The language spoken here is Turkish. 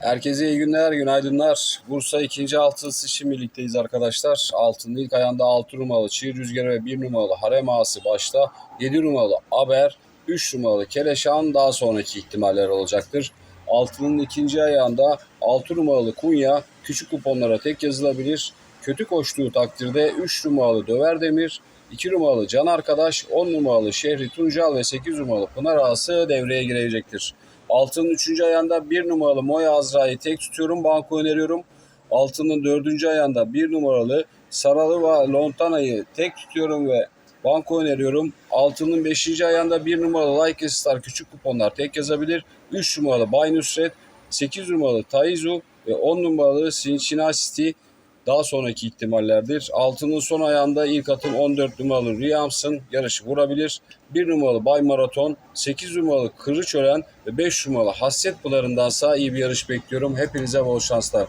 Herkese iyi günler, günaydınlar. Bursa 2. altısı için birlikteyiz arkadaşlar. Altının ilk ayağında 6 numaralı Çiğ Rüzgarı ve 1 numaralı Harem Ağası başta. 7 numaralı Aber, 3 numaralı Kereşan daha sonraki ihtimaller olacaktır. Altının ikinci ayağında 6 numaralı Kunya küçük kuponlara tek yazılabilir. Kötü koştuğu takdirde 3 numaralı Döver Demir, 2 numaralı Can Arkadaş, 10 numaralı Şehri Tuncal ve 8 numaralı Pınar Ağası devreye girecektir. Altının 3. ayağında 1 numaralı Moya Azra'yı tek tutuyorum. Banko öneriyorum. Altının 4. ayağında 1 numaralı Saralı ve Lontana'yı tek tutuyorum ve banko öneriyorum. Altının 5. ayağında 1 numaralı Like Star küçük kuponlar tek yazabilir. 3 numaralı Bay Nusret, 8 numaralı Taizu ve 10 numaralı Cincinnati daha sonraki ihtimallerdir. Altının son ayağında ilk atım 14 numaralı Riyams'ın yarışı vurabilir. 1 numaralı Bay Maraton, 8 numaralı Kırıçören ve 5 numaralı Hasret Pınarı'ndansa iyi bir yarış bekliyorum. Hepinize bol şanslar.